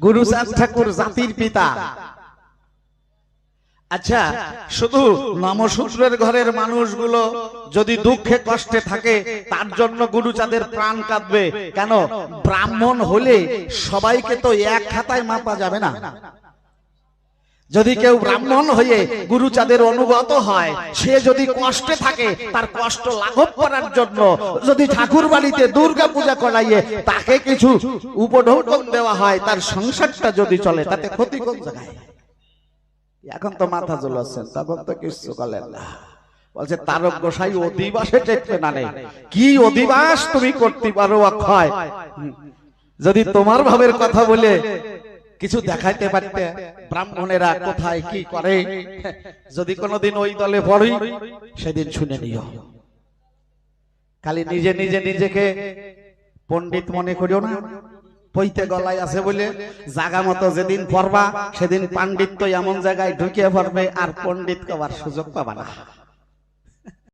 গুরুচাঁদ ঠাকুর জাতির পিতা। আচ্ছা শুধু নমসূত্রের ঘরের মানুষগুলো যদি দুঃখে কষ্টে থাকে তার জন্য গুরুচাঁদের প্রাণ কাঁদবে। কেন? ব্রাহ্মণ হলে সবাইকে তো এক খাতায় মাপা যাবে না। যদি কেউ ব্রাহ্মণ হয়ে গুরুচাঁদের অনুগত হয় সে যদি কষ্টে থাকে তার কষ্ট লাঘব করার জন্য যদি ঠাকুর বাড়িতে দুর্গা পূজা করাইয়ে তাকে কিছু উপঢৌকন দেওয়া হয় তার সংসারটা যদি চলে তাতে ক্ষতি কোন জায়গায়? এখন তো মাথা চলাচ্ছেন তখন তো কিছু করলেন না। বলছে তারক গোসাই অধিবাসে টেকবে না রে কি অধিবাস তুমি করতে পারো অক্ষয়? যদি তোমার ভাবের কথা বলে কিছু দেখাইতে পারতে ব্রাহ্মণেরা কোথায় কি করে? যদি কোনোদিন ওই দলে পড়ি সেদিন শুনে নিও। খালি নিজে নিজে নিজেকে পণ্ডিত মনে করিও না। পইতে গলায় আছে বলে জাগা মতো যেদিন পড়বা সেদিন পাণ্ডিত্য এমন জায়গায় ঢুকিয়ে পড়বে আর পণ্ডিত কবার সুযোগ পাবা না।